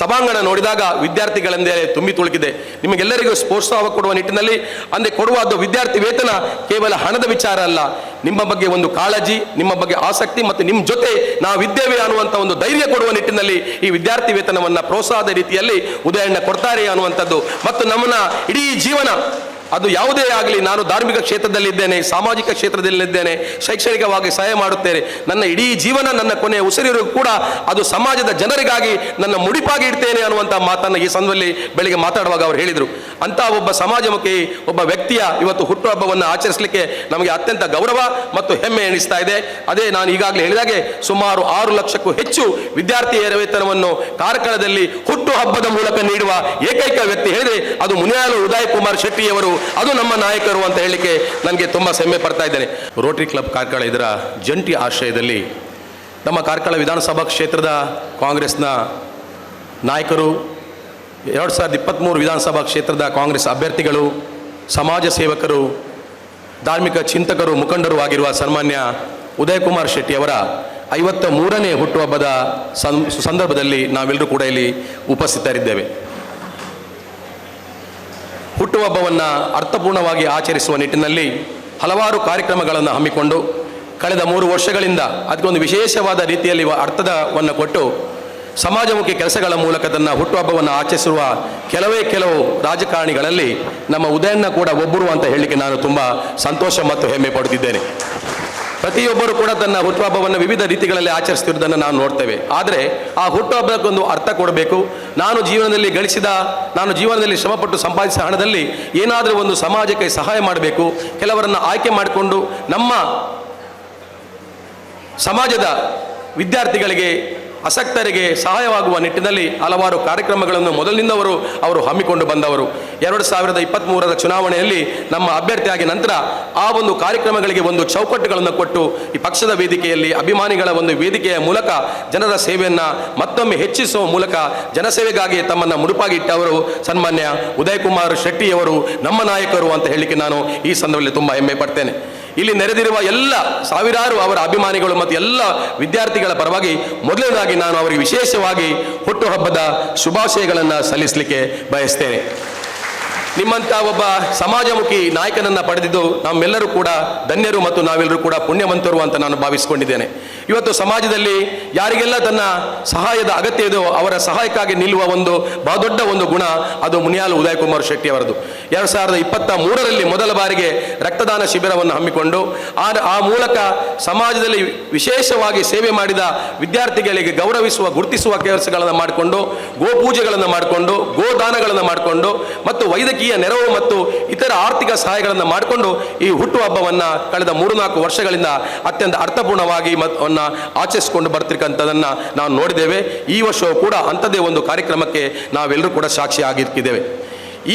ಸಭಾಂಗಣ ನೋಡಿದಾಗ ವಿದ್ಯಾರ್ಥಿಗಳೆಂದೇ ತುಂಬಿ ತುಳುಕಿದೆ. ನಿಮಗೆಲ್ಲರಿಗೂ ಪ್ರೋತ್ಸಾಹ ಕೊಡುವ ನಿಟ್ಟಿನಲ್ಲಿ ಅಂದರೆ ಕೊಡುವ ವಿದ್ಯಾರ್ಥಿ ವೇತನ ಕೇವಲ ಹಣದ ವಿಚಾರ ಅಲ್ಲ. ನಿಮ್ಮ ಬಗ್ಗೆ ಒಂದು ಕಾಳಜಿ, ನಿಮ್ಮ ಬಗ್ಗೆ ಆಸಕ್ತಿ ಮತ್ತು ನಿಮ್ಮ ಜೊತೆ ನಾವಿದ್ದೇವೆ ಅನ್ನುವಂಥ ಒಂದು ಧೈರ್ಯ ಕೊಡುವ ನಿಟ್ಟಿನಲ್ಲಿ ಈ ವಿದ್ಯಾರ್ಥಿ ವೇತನವನ್ನು ಪ್ರೋತ್ಸಾಹದ ರೀತಿಯಲ್ಲಿ ಉದಾಹರಣೆ ಕೊಡ್ತಾರೆ ಅನ್ನುವಂಥದ್ದು. ಮತ್ತು ನಮ್ಮನ್ನ ಇಡೀ ಜೀವನ ಅದು ಯಾವುದೇ ಆಗಲಿ ನಾನು ಧಾರ್ಮಿಕ ಕ್ಷೇತ್ರದಲ್ಲಿದ್ದೇನೆ, ಸಾಮಾಜಿಕ ಕ್ಷೇತ್ರದಲ್ಲಿದ್ದೇನೆ, ಶೈಕ್ಷಣಿಕವಾಗಿ ಸಹಾಯ ಮಾಡುತ್ತೇನೆ. ನನ್ನ ಇಡೀ ಜೀವನ, ನನ್ನ ಕೊನೆಯ ಉಸಿರಿರು ಕೂಡ ಅದು ಸಮಾಜದ ಜನರಿಗಾಗಿ ನನ್ನ ಮುಡಿಪಾಗಿ ಇಡ್ತೇನೆ ಅನ್ನುವಂಥ ಮಾತನ್ನು ಈ ಸಂದರ್ಭದಲ್ಲಿ ಬೆಳಿಗ್ಗೆ ಮಾತಾಡುವಾಗ ಅವರು ಹೇಳಿದರು. ಅಂತ ಒಬ್ಬ ಸಮಾಜಮುಖಿ, ಒಬ್ಬ ವ್ಯಕ್ತಿಯ ಇವತ್ತು ಹುಟ್ಟುಹಬ್ಬವನ್ನು ಆಚರಿಸಲಿಕ್ಕೆ ನಮಗೆ ಅತ್ಯಂತ ಗೌರವ ಮತ್ತು ಹೆಮ್ಮೆ ಎಣಿಸ್ತಾ ಇದೆ. ಅದೇ ನಾನು ಈಗಾಗಲೇ ಹೇಳಿದಾಗೆ ಸುಮಾರು ಆರು ಲಕ್ಷಕ್ಕೂ ಹೆಚ್ಚು ವಿದ್ಯಾರ್ಥಿಯರ ವೇತನವನ್ನು ಕಾರ್ಕಳದಲ್ಲಿ ಹುಟ್ಟುಹಬ್ಬದ ಮೂಲಕ ನೀಡುವ ಏಕೈಕ ವ್ಯಕ್ತಿ ಹೇಳಿದ್ರೆ ಅದು ಮುನಿಯಾಲು ಉದಯ್ ಕುಮಾರ್ ಶೆಟ್ಟಿಯವರು. ಅದು ನಮ್ಮ ನಾಯಕರು ಅಂತ ಹೇಳಲಿಕ್ಕೆ ನನಗೆ ತುಂಬ ಹೆಮ್ಮೆ ಪಡ್ತಾ ಇದ್ದೇನೆ. ರೋಟರಿ ಕ್ಲಬ್ ಕಾರ್ಕಳ ಇದರ ಜಂಟಿ ಆಶ್ರಯದಲ್ಲಿ ನಮ್ಮ ಕಾರ್ಕಳ ವಿಧಾನಸಭಾ ಕ್ಷೇತ್ರದ ಕಾಂಗ್ರೆಸ್ನ ನಾಯಕರು, ಎರಡು ಸಾವಿರದ ಇಪ್ಪತ್ತ್ಮೂರು ವಿಧಾನಸಭಾ ಕ್ಷೇತ್ರದ ಕಾಂಗ್ರೆಸ್ ಅಭ್ಯರ್ಥಿಗಳು, ಸಮಾಜ ಸೇವಕರು, ಧಾರ್ಮಿಕ ಚಿಂತಕರು, ಮುಖಂಡರು ಆಗಿರುವ ಸನ್ಮಾನ್ಯ ಉದಯಕುಮಾರ್ ಶೆಟ್ಟಿ ಅವರ ಐವತ್ತ ಮೂರನೇ ಹುಟ್ಟುಹಬ್ಬದ ಸಂದರ್ಭದಲ್ಲಿ ನಾವೆಲ್ಲರೂ ಕೂಡ ಇಲ್ಲಿ ಉಪಸ್ಥಿತರಿದ್ದೇವೆ. ಹುಟ್ಟುಹಬ್ಬವನ್ನು ಅರ್ಥಪೂರ್ಣವಾಗಿ ಆಚರಿಸುವ ನಿಟ್ಟಿನಲ್ಲಿ ಹಲವಾರು ಕಾರ್ಯಕ್ರಮಗಳನ್ನು ಹಮ್ಮಿಕೊಂಡು ಕಳೆದ ಮೂರು ವರ್ಷಗಳಿಂದ ಅದಕ್ಕೊಂದು ವಿಶೇಷವಾದ ರೀತಿಯಲ್ಲಿ ಅರ್ಥದವನ್ನು ಕೊಟ್ಟು ಸಮಾಜಮುಖಿ ಕೆಲಸಗಳ ಮೂಲಕ ತನ್ನ ಹುಟ್ಟುಹಬ್ಬವನ್ನು ಆಚರಿಸುವ ಕೆಲವೇ ಕೆಲವು ರಾಜಕಾರಣಿಗಳಲ್ಲಿ ನಮ್ಮ ಉದಯನ್ನ ಕೂಡ ಒಬ್ಬರು ಅಂತ ಹೇಳಲಿಕ್ಕೆ ನಾನು ತುಂಬ ಸಂತೋಷ ಮತ್ತು ಹೆಮ್ಮೆ ಪಡುತ್ತಿದ್ದೇನೆ. ಪ್ರತಿಯೊಬ್ಬರು ಕೂಡ ತನ್ನ ಹುಟ್ಟುಹಬ್ಬವನ್ನು ವಿವಿಧ ರೀತಿಗಳಲ್ಲಿ ಆಚರಿಸ್ತಿರೋದನ್ನು ನಾವು ನೋಡ್ತೇವೆ. ಆದರೆ ಆ ಹುಟ್ಟುಹಬ್ಬಕ್ಕೊಂದು ಅರ್ಥ ಕೊಡಬೇಕು. ನಾನು ಜೀವನದಲ್ಲಿ ಗಳಿಸಿದ, ನಾನು ಜೀವನದಲ್ಲಿ ಶ್ರಮಪಟ್ಟು ಸಂಪಾದಿಸಿದ ಹಣದಲ್ಲಿ ಏನಾದರೂ ಒಂದು ಸಮಾಜಕ್ಕೆ ಸಹಾಯ ಮಾಡಬೇಕು. ಕೆಲವರನ್ನು ಆಯ್ಕೆ ಮಾಡಿಕೊಂಡು ನಮ್ಮ ಸಮಾಜದ ವಿದ್ಯಾರ್ಥಿಗಳಿಗೆ ಆಸಕ್ತರಿಗೆ ಸಹಾಯವಾಗುವ ನಿಟ್ಟಿನಲ್ಲಿ ಹಲವಾರು ಕಾರ್ಯಕ್ರಮಗಳನ್ನು ಮೊದಲಿನಿಂದವರು ಅವರು ಹಮ್ಮಿಕೊಂಡು ಬಂದವರು. ಎರಡು ಸಾವಿರದ ಇಪ್ಪತ್ತ್ಮೂರರ ಚುನಾವಣೆಯಲ್ಲಿ ನಮ್ಮ ಅಭ್ಯರ್ಥಿಯಾಗಿ ನಂತರ ಆ ಒಂದು ಕಾರ್ಯಕ್ರಮಗಳಿಗೆ ಒಂದು ಚೌಕಟ್ಟುಗಳನ್ನು ಕೊಟ್ಟು ಈ ಪಕ್ಷದ ವೇದಿಕೆಯಲ್ಲಿ ಅಭಿಮಾನಿಗಳ ಒಂದು ವೇದಿಕೆಯ ಮೂಲಕ ಜನರ ಸೇವೆಯನ್ನು ಮತ್ತೊಮ್ಮೆ ಹೆಚ್ಚಿಸುವ ಮೂಲಕ ಜನಸೇವೆಗಾಗಿ ತಮ್ಮನ್ನು ಮುಡುಪಾಗಿಟ್ಟವರು ಸನ್ಮಾನ್ಯ ಉದಯಕುಮಾರ್ ಶೆಟ್ಟಿಯವರು, ನಮ್ಮ ನಾಯಕರು ಅಂತ ಹೇಳಿಕೆ ನಾನು ಈ ಸಂದರ್ಭದಲ್ಲಿ ತುಂಬ ಹೆಮ್ಮೆ ಪಡ್ತೇನೆ. ಇಲ್ಲಿ ನೆರೆದಿರುವ ಎಲ್ಲ ಸಾವಿರಾರು ಅವರ ಅಭಿಮಾನಿಗಳು ಮತ್ತು ಎಲ್ಲ ವಿದ್ಯಾರ್ಥಿಗಳ ಪರವಾಗಿ ಮೊದಲನೇದಾಗಿ ನಾನು ಅವರಿಗೆ ವಿಶೇಷವಾಗಿ ಹುಟ್ಟುಹಬ್ಬದ ಶುಭಾಶಯಗಳನ್ನು ಸಲ್ಲಿಸಲಿಕ್ಕೆ ಬಯಸ್ತೇನೆ. ನಿಮ್ಮಂಥ ಒಬ್ಬ ಸಮಾಜಮುಖಿ ನಾಯಕನನ್ನು ಪಡೆದಿದ್ದು ನಮ್ಮೆಲ್ಲರೂ ಕೂಡ ಧನ್ಯರು ಮತ್ತು ನಾವೆಲ್ಲರೂ ಕೂಡ ಪುಣ್ಯವಂತರು ಅಂತ ನಾನು ಭಾವಿಸಿಕೊಂಡಿದ್ದೇನೆ. ಇವತ್ತು ಸಮಾಜದಲ್ಲಿ ಯಾರಿಗೆಲ್ಲ ತನ್ನ ಸಹಾಯದ ಅಗತ್ಯ ಇದೋ ಅವರ ಸಹಾಯಕ್ಕಾಗಿ ನಿಲ್ಲುವ ಒಂದು ಬಹುದೊಡ್ಡ ಒಂದು ಗುಣ ಅದು ಮುನಿಯಾಲು ಉದಯಕುಮಾರ್ ಶೆಟ್ಟಿ ಅವರದು ಎರಡು ಸಾವಿರದ ಇಪ್ಪತ್ತ ಮೂರರಲ್ಲಿ ಮೊದಲ ಬಾರಿಗೆ ರಕ್ತದಾನ ಶಿಬಿರವನ್ನು ಹಮ್ಮಿಕೊಂಡು ಆ ಆ ಮೂಲಕ ಸಮಾಜದಲ್ಲಿ ವಿಶೇಷವಾಗಿ ಸೇವೆ ಮಾಡಿದ ವಿದ್ಯಾರ್ಥಿಗಳಿಗೆ ಗೌರವಿಸುವ, ಗುರುತಿಸುವ ಕೆಲಸಗಳನ್ನು ಮಾಡಿಕೊಂಡು ಗೋಪೂಜೆಗಳನ್ನು ಮಾಡಿಕೊಂಡು ಗೋದಾನಗಳನ್ನು ಮಾಡಿಕೊಂಡು ಮತ್ತು ವೈದ್ಯಕೀಯ ನೆರವು ಮತ್ತು ಇತರ ಆರ್ಥಿಕ ಸಹಾಯಗಳನ್ನು ಮಾಡಿಕೊಂಡು ಈ ಹುಟ್ಟುಹಬ್ಬವನ್ನು ಕಳೆದ ಮೂರು ನಾಲ್ಕು ವರ್ಷಗಳಿಂದ ಅತ್ಯಂತ ಅರ್ಥಪೂರ್ಣವಾಗಿ ಮತ್ತನ್ನ ಆಚರಿಸಿಕೊಂಡು ಬರ್ತಿರ್ತಕ್ಕಂಥದ್ದನ್ನು ನಾವು ನೋಡಿದ್ದೇವೆ. ಈ ವರ್ಷವೂ ಕೂಡ ಅಂಥದ್ದೇ ಒಂದು ಕಾರ್ಯಕ್ರಮಕ್ಕೆ ನಾವೆಲ್ಲರೂ ಕೂಡ ಸಾಕ್ಷಿ ಆಗಿರ್ತಿದ್ದೇವೆ.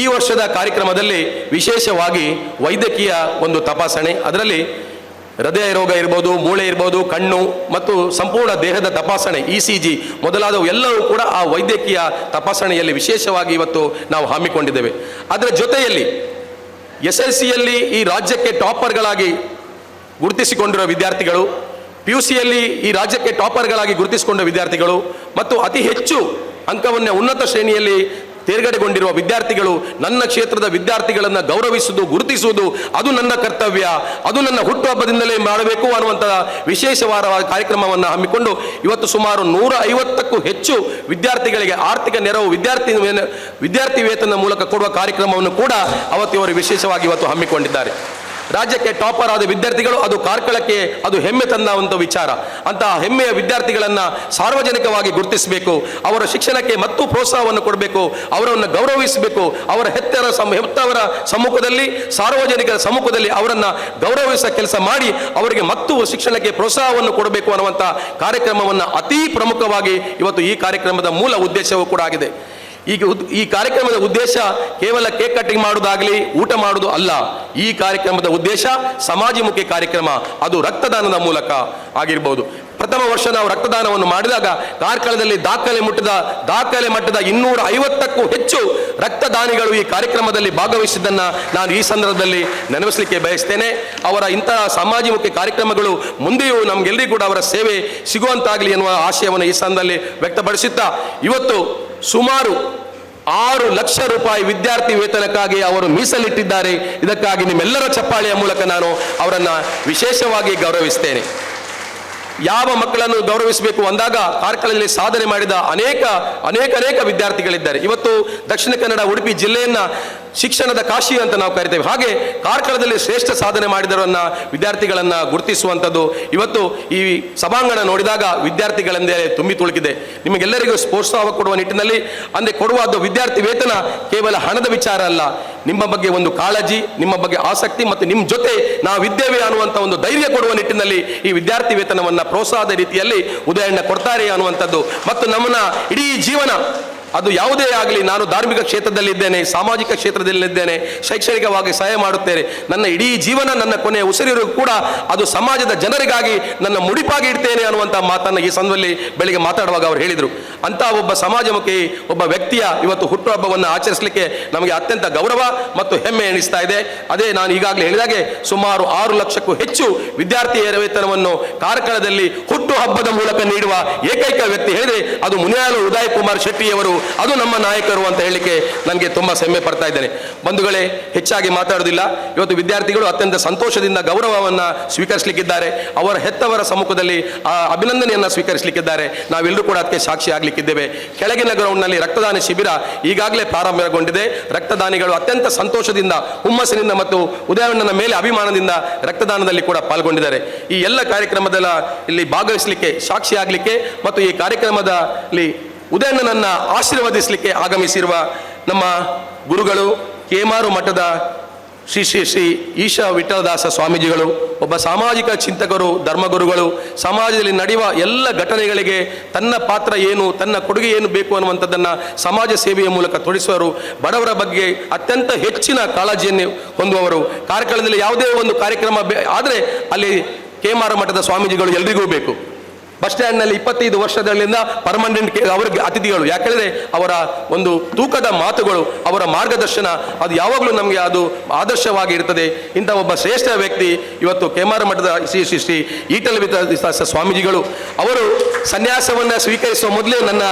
ಈ ವರ್ಷದ ಕಾರ್ಯಕ್ರಮದಲ್ಲಿ ವಿಶೇಷವಾಗಿ ವೈದ್ಯಕೀಯ ಒಂದು ತಪಾಸಣೆ, ಅದರಲ್ಲಿ ಹೃದಯ ರೋಗ ಇರ್ಬೋದು, ಮೂಳೆ ಇರ್ಬೋದು, ಕಣ್ಣು ಮತ್ತು ಸಂಪೂರ್ಣ ದೇಹದ ತಪಾಸಣೆ, ಇ ಸಿ ಜಿ ಮೊದಲಾದವು ಎಲ್ಲವೂ ಕೂಡ ಆ ವೈದ್ಯಕೀಯ ತಪಾಸಣೆಯಲ್ಲಿ ವಿಶೇಷವಾಗಿ ಇವತ್ತು ನಾವು ಹಮ್ಮಿಕೊಂಡಿದ್ದೇವೆ. ಅದರ ಜೊತೆಯಲ್ಲಿ ಎಸ್ ಎಲ್ ಸಿಯಲ್ಲಿ ಈ ರಾಜ್ಯಕ್ಕೆ ಟಾಪರ್ಗಳಾಗಿ ಗುರುತಿಸಿಕೊಂಡಿರುವ ವಿದ್ಯಾರ್ಥಿಗಳು, ಪಿ ಯು ಸಿಯಲ್ಲಿ ಈ ರಾಜ್ಯಕ್ಕೆ ಟಾಪರ್ಗಳಾಗಿ ಗುರುತಿಸಿಕೊಂಡ ವಿದ್ಯಾರ್ಥಿಗಳು ಮತ್ತು ಅತಿ ಹೆಚ್ಚು ಅಂಕವನ್ನೇ ಉನ್ನತ ಶ್ರೇಣಿಯಲ್ಲಿ ತೇರ್ಗಡೆಗೊಂಡಿರುವ ವಿದ್ಯಾರ್ಥಿಗಳು ನನ್ನ ಕ್ಷೇತ್ರದ ವಿದ್ಯಾರ್ಥಿಗಳನ್ನು ಗೌರವಿಸುವುದು, ಗುರುತಿಸುವುದು ಅದು ನನ್ನ ಕರ್ತವ್ಯ. ಅದು ನನ್ನ ಹುಟ್ಟುಹಬ್ಬದಿಂದಲೇ ಮಾಡಬೇಕು ಅನ್ನುವಂತಹ ವಿಶೇಷವಾದ ಕಾರ್ಯಕ್ರಮವನ್ನು ಹಮ್ಮಿಕೊಂಡು ಇವತ್ತು ಸುಮಾರು ನೂರ ಐವತ್ತಕ್ಕೂ ಹೆಚ್ಚು ವಿದ್ಯಾರ್ಥಿಗಳಿಗೆ ಆರ್ಥಿಕ ನೆರವು, ವಿದ್ಯಾರ್ಥಿ ವಿದ್ಯಾರ್ಥಿ ವೇತನ ಮೂಲಕ ಕೊಡುವ ಕಾರ್ಯಕ್ರಮವನ್ನು ಕೂಡ ಅವತ್ತು ಇವರು ವಿಶೇಷವಾಗಿ ಇವತ್ತು ಹಮ್ಮಿಕೊಂಡಿದ್ದಾರೆ. ರಾಜ್ಯಕ್ಕೆ ಟಾಪರ್ ಆದ ವಿದ್ಯಾರ್ಥಿಗಳು ಅದು ಕಾರ್ಕಳಕ್ಕೆ ಅದು ಹೆಮ್ಮೆ ತಂದ ಒಂದು ವಿಚಾರ. ಅಂತಹ ಹೆಮ್ಮೆಯ ವಿದ್ಯಾರ್ಥಿಗಳನ್ನು ಸಾರ್ವಜನಿಕವಾಗಿ ಗುರುತಿಸಬೇಕು, ಅವರ ಶಿಕ್ಷಣಕ್ಕೆ ಮತ್ತು ಪ್ರೋತ್ಸಾಹವನ್ನು ಕೊಡಬೇಕು, ಅವರನ್ನು ಗೌರವಿಸಬೇಕು, ಅವರ ಹೆತ್ತರ ಸಮ, ಹೆತ್ತವರ ಸಮ್ಮುಖದಲ್ಲಿ, ಸಾರ್ವಜನಿಕರ ಸಮ್ಮುಖದಲ್ಲಿ ಅವರನ್ನು ಗೌರವಿಸುವ ಕೆಲಸ ಮಾಡಿ ಅವರಿಗೆ ಮತ್ತು ಶಿಕ್ಷಣಕ್ಕೆ ಪ್ರೋತ್ಸಾಹವನ್ನು ಕೊಡಬೇಕು ಅನ್ನುವಂಥ ಕಾರ್ಯಕ್ರಮವನ್ನು ಅತೀ ಪ್ರಮುಖವಾಗಿ ಇವತ್ತು ಈ ಕಾರ್ಯಕ್ರಮದ ಮೂಲ ಉದ್ದೇಶವೂ ಕೂಡ ಆಗಿದೆ. ಈಗ ಈ ಕಾರ್ಯಕ್ರಮದ ಉದ್ದೇಶ ಕೇವಲ ಕೇಕ್ ಕಟ್ಟಿಂಗ್ ಮಾಡುವುದಾಗಲಿ ಊಟ ಮಾಡುವುದು ಅಲ್ಲ. ಈ ಕಾರ್ಯಕ್ರಮದ ಉದ್ದೇಶ ಸಮಾಜಮುಖಿ ಕಾರ್ಯಕ್ರಮ. ಅದು ರಕ್ತದಾನದ ಮೂಲಕ ಆಗಿರ್ಬೋದು. ಪ್ರಥಮ ವರ್ಷ ನಾವು ರಕ್ತದಾನವನ್ನು ಮಾಡಿದಾಗ ಕಾರ್ಕಳದಲ್ಲಿ ದಾಖಲೆ ಮುಟ್ಟಿದ, ದಾಖಲೆ ಮಟ್ಟದ ಇನ್ನೂರ ಐವತ್ತಕ್ಕೂ ಹೆಚ್ಚು ರಕ್ತದಾನಿಗಳು ಈ ಕಾರ್ಯಕ್ರಮದಲ್ಲಿ ಭಾಗವಹಿಸಿದ್ದನ್ನು ನಾನು ಈ ಸಂದರ್ಭದಲ್ಲಿ ನೆನಪಿಸಲಿಕ್ಕೆ ಬಯಸ್ತೇನೆ. ಅವರ ಇಂತಹ ಸಮಾಜಮುಖಿ ಕಾರ್ಯಕ್ರಮಗಳು ಮುಂದೆಯೂ ನಮಗೆಲ್ಲರಿಗೂ ಕೂಡ ಅವರ ಸೇವೆ ಸಿಗುವಂತಾಗಲಿ ಎನ್ನುವ ಆಶಯವನ್ನು ಈ ಸಂದರ್ಭದಲ್ಲಿ ವ್ಯಕ್ತಪಡಿಸುತ್ತಾ, ಇವತ್ತು ಸುಮಾರು ಆರು ಲಕ್ಷ ರೂಪಾಯಿ ವಿದ್ಯಾರ್ಥಿ ವೇತನಕ್ಕಾಗಿ ಅವರು ಮೀಸಲಿಟ್ಟಿದ್ದಾರೆ. ಇದಕ್ಕಾಗಿ ನಿಮ್ಮೆಲ್ಲರ ಚಪ್ಪಾಳೆಯ ಮೂಲಕ ನಾನು ಅವರನ್ನು ವಿಶೇಷವಾಗಿ ಗೌರವಿಸ್ತೇನೆ. ಯಾವ ಮಕ್ಕಳನ್ನು ಗೌರವಿಸಬೇಕು ಅಂದಾಗ ಕಾರ್ಕಳದಲ್ಲಿ ಸಾಧನೆ ಮಾಡಿದ ಅನೇಕ ಅನೇಕ ಅನೇಕ ವಿದ್ಯಾರ್ಥಿಗಳಿದ್ದಾರೆ. ಇವತ್ತು ದಕ್ಷಿಣ ಕನ್ನಡ, ಉಡುಪಿ ಜಿಲ್ಲೆಯನ್ನ ಶಿಕ್ಷಣದ ಕಾಶಿ ಅಂತ ನಾವು ಕರಿತೇವೆ. ಹಾಗೆ ಕಾರ್ಕಳದಲ್ಲಿ ಶ್ರೇಷ್ಠ ಸಾಧನೆ ಮಾಡಿದವರನ್ನ ವಿದ್ಯಾರ್ಥಿಗಳನ್ನ ಗುರುತಿಸುವಂಥದ್ದು. ಇವತ್ತು ಈ ಸಭಾಂಗಣ ನೋಡಿದಾಗ ವಿದ್ಯಾರ್ಥಿಗಳೆಂದೇ ತುಂಬಿ ತುಳುಕಿದೆ. ನಿಮಗೆಲ್ಲರಿಗೂ ಪ್ರೋತ್ಸಾಹ ಕೊಡುವ ನಿಟ್ಟಿನಲ್ಲಿ ಅಂದರೆ ಕೊಡುವಾದ ವಿದ್ಯಾರ್ಥಿ ವೇತನ ಕೇವಲ ಹಣದ ವಿಚಾರ ಅಲ್ಲ. ನಿಮ್ಮ ಬಗ್ಗೆ ಒಂದು ಕಾಳಜಿ, ನಿಮ್ಮ ಬಗ್ಗೆ ಆಸಕ್ತಿ ಮತ್ತು ನಿಮ್ಮ ಜೊತೆ ನಾವು ನಾವಿದ್ದೇವೆ ಅನ್ನುವಂಥ ಒಂದು ಧೈರ್ಯ ಕೊಡುವ ನಿಟ್ಟಿನಲ್ಲಿ ಈ ವಿದ್ಯಾರ್ಥಿ ವೇತನವನ್ನು ಪ್ರೋತ್ಸಾಹದ ರೀತಿಯಲ್ಲಿ ಉದಾಹರಣೆ ಕೊಡ್ತಾರೆ ಅನ್ನುವಂಥದ್ದು. ಮತ್ತು ನಮ್ಮನ್ನ ಇಡೀ ಜೀವನ ಅದು ಯಾವುದೇ ಆಗಲಿ ನಾನು ಧಾರ್ಮಿಕ ಕ್ಷೇತ್ರದಲ್ಲಿದ್ದೇನೆ, ಸಾಮಾಜಿಕ ಕ್ಷೇತ್ರದಲ್ಲಿದ್ದೇನೆ, ಶೈಕ್ಷಣಿಕವಾಗಿ ಸಹಾಯ ಮಾಡುತ್ತೇನೆ. ನನ್ನ ಇಡೀ ಜೀವನ ನನ್ನ ಕೊನೆಯ ಉಸಿರಿರು ಕೂಡ ಅದು ಸಮಾಜದ ಜನರಿಗಾಗಿ ನನ್ನ ಮುಡಿಪಾಗಿ ಇಡ್ತೇನೆ ಅನ್ನುವಂಥ ಮಾತನ್ನು ಈ ಸಂದರ್ಭದಲ್ಲಿ ಬೆಳಿಗ್ಗೆ ಮಾತಾಡುವಾಗ ಅವರು ಹೇಳಿದರು. ಅಂತ ಒಬ್ಬ ಸಮಾಜಮುಖಿ, ಒಬ್ಬ ವ್ಯಕ್ತಿಯ ಇವತ್ತು ಹುಟ್ಟುಹಬ್ಬವನ್ನು ಆಚರಿಸಲಿಕ್ಕೆ ನಮಗೆ ಅತ್ಯಂತ ಗೌರವ ಮತ್ತು ಹೆಮ್ಮೆ ಎಣಿಸ್ತಾ ಇದೆ. ಅದೇ ನಾನು ಈಗಾಗಲೇ ಹೇಳಿದಾಗೆ ಸುಮಾರು ಆರು ಲಕ್ಷಕ್ಕೂ ಹೆಚ್ಚು ವಿದ್ಯಾರ್ಥಿ ವೇತನವನ್ನು ಕಾರ್ಕಳದಲ್ಲಿ ಹುಟ್ಟುಹಬ್ಬದ ಮೂಲಕ ನೀಡುವ ಏಕೈಕ ವ್ಯಕ್ತಿ ಹೇಳಿದರೆ ಅದು ಮುನಿಯಾಲು ಉದಯ್ ಕುಮಾರ್ ಶೆಟ್ಟಿಯವರು ಅದು ನಮ್ಮ ನಾಯಕರು ಅಂತ ಹೇಳಲಿಕ್ಕೆ ನನಗೆ ತುಂಬ ಹೆಮ್ಮೆ ಪಡ್ತಾ ಇದ್ದೇನೆ. ಬಂಧುಗಳೇ, ಹೆಚ್ಚಾಗಿ ಮಾತಾಡೋದಿಲ್ಲ ಇವತ್ತು ವಿದ್ಯಾರ್ಥಿಗಳು ಅತ್ಯಂತ ಸಂತೋಷದಿಂದ ಗೌರವವನ್ನು ಸ್ವೀಕರಿಸಲಿಕ್ಕಿದ್ದಾರೆ. ಅವರ ಹೆತ್ತವರ ಸಮ್ಮುಖದಲ್ಲಿ ಆ ಅಭಿನಂದನೆಯನ್ನು ಸ್ವೀಕರಿಸಲಿಕ್ಕಿದ್ದಾರೆ. ನಾವೆಲ್ಲರೂ ಕೂಡ ಅದಕ್ಕೆ ಸಾಕ್ಷಿ ಆಗಲಿಕ್ಕಿದ್ದೇವೆ. ಕೆಳಗಿನ ಗ್ರೌಂಡ್ನಲ್ಲಿ ರಕ್ತದಾನ ಶಿಬಿರ ಈಗಾಗಲೇ ಪ್ರಾರಂಭಗೊಂಡಿದೆ. ರಕ್ತದಾನಿಗಳು ಅತ್ಯಂತ ಸಂತೋಷದಿಂದ, ಹುಮ್ಮಸ್ಸಿನಿಂದ ಮತ್ತು ಉದಯವಣ್ಣನ ಮೇಲೆ ಅಭಿಮಾನದಿಂದ ರಕ್ತದಾನದಲ್ಲಿ ಕೂಡ ಪಾಲ್ಗೊಂಡಿದ್ದಾರೆ. ಈ ಎಲ್ಲ ಕಾರ್ಯಕ್ರಮದಲ್ಲ ಇಲ್ಲಿ ಭಾಗವಹಿಸಲಿಕ್ಕೆ, ಸಾಕ್ಷಿ ಆಗಲಿಕ್ಕೆ ಮತ್ತು ಈ ಕಾರ್ಯಕ್ರಮದಲ್ಲಿ ಉದಯಣ್ಣನನ್ನ ಆಶೀರ್ವದಿಸಲಿಕ್ಕೆ ಆಗಮಿಸಿರುವ ನಮ್ಮ ಗುರುಗಳು ಕೇಮಾರು ಮಠದ ಶ್ರೀ ಶ್ರೀ ಶ್ರೀ ಈಶಾ ವಿಠಲದಾಸ ಸ್ವಾಮೀಜಿಗಳು, ಒಬ್ಬ ಸಾಮಾಜಿಕ ಚಿಂತಕರು, ಧರ್ಮಗುರುಗಳು, ಸಮಾಜದಲ್ಲಿ ನಡೆಯುವ ಎಲ್ಲ ಘಟನೆಗಳಿಗೆ ತನ್ನ ಪಾತ್ರ ಏನು, ತನ್ನ ಕೊಡುಗೆ ಏನು ಬೇಕು ಅನ್ನುವಂಥದ್ದನ್ನು ಸಮಾಜ ಸೇವೆಯ ಮೂಲಕ ತೊಡಿಸುವರು. ಬಡವರ ಬಗ್ಗೆ ಅತ್ಯಂತ ಹೆಚ್ಚಿನ ಕಾಳಜಿಯನ್ನು ಹೊಂದುವವರು. ಕಾರ್ಯಕ್ರಮದಲ್ಲಿ ಯಾವುದೇ ಒಂದು ಕಾರ್ಯಕ್ರಮ ಆದರೆ ಅಲ್ಲಿ ಕೇಮಾರ ಮಠದ ಸ್ವಾಮೀಜಿಗಳು ಎಲ್ರಿಗೂ ಬೇಕು. ಬಸ್ ಸ್ಟ್ಯಾಂಡ್ನಲ್ಲಿ ಇಪ್ಪತ್ತೈದು ವರ್ಷದಲ್ಲಿಂದ ಪರ್ಮನೆಂಟ್ ಅವರಿಗೆ ಅತಿಥಿಗಳು. ಯಾಕೆಂದರೆ ಅವರ ಒಂದು ತೂಕದ ಮಾತುಗಳು, ಅವರ ಮಾರ್ಗದರ್ಶನ, ಅದು ಯಾವಾಗಲೂ ನಮಗೆ ಅದು ಆದರ್ಶವಾಗಿ ಇರ್ತದೆ. ಇಂಥ ಒಬ್ಬ ಶ್ರೇಷ್ಠ ವ್ಯಕ್ತಿ ಇವತ್ತು ಕೇಮಾರ ಮಠದ ಶ್ರೀ ಶ್ರೀ ಶ್ರೀ ಈಟಲ್ ಸ್ವಾಮೀಜಿಗಳು. ಅವರು ಸನ್ಯಾಸವನ್ನು ಸ್ವೀಕರಿಸುವ ಮೊದಲೇ ನನ್ನ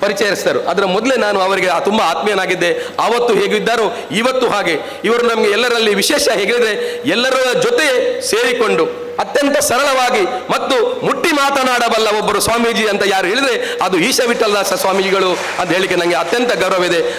ಪರಿಚಯಿಸಿದರು ಅದರ ಮೊದಲೇ ನಾನು ಅವರಿಗೆ ತುಂಬ ಆತ್ಮೀಯನಾಗಿದ್ದೆ. ಆವತ್ತು ಹೇಗಿದ್ದಾರೋ ಇವತ್ತು ಹಾಗೆ. ಇವರು ನಮಗೆ ಎಲ್ಲರಲ್ಲಿ ವಿಶೇಷ ಹೇಗಿದ್ರೆ ಎಲ್ಲರ ಜೊತೆ ಸೇರಿಕೊಂಡು ಅತ್ಯಂತ ಸರಳವಾಗಿ ಮತ್ತು ಮುಟ್ಟಿ ಮಾತನಾಡಬಲ್ಲ ಒಬ್ಬರು ಸ್ವಾಮೀಜಿ ಅಂತ ಯಾರು ಹೇಳಿದ್ರೆ ಅದು ಈಶ ವಿಠಲದಾಸ ಸ್ವಾಮೀಜಿಗಳು ಅಂತ ಹೇಳಿಕೆ ನನಗೆ ಅತ್ಯಂತ ಗೌರವವಿದೆ.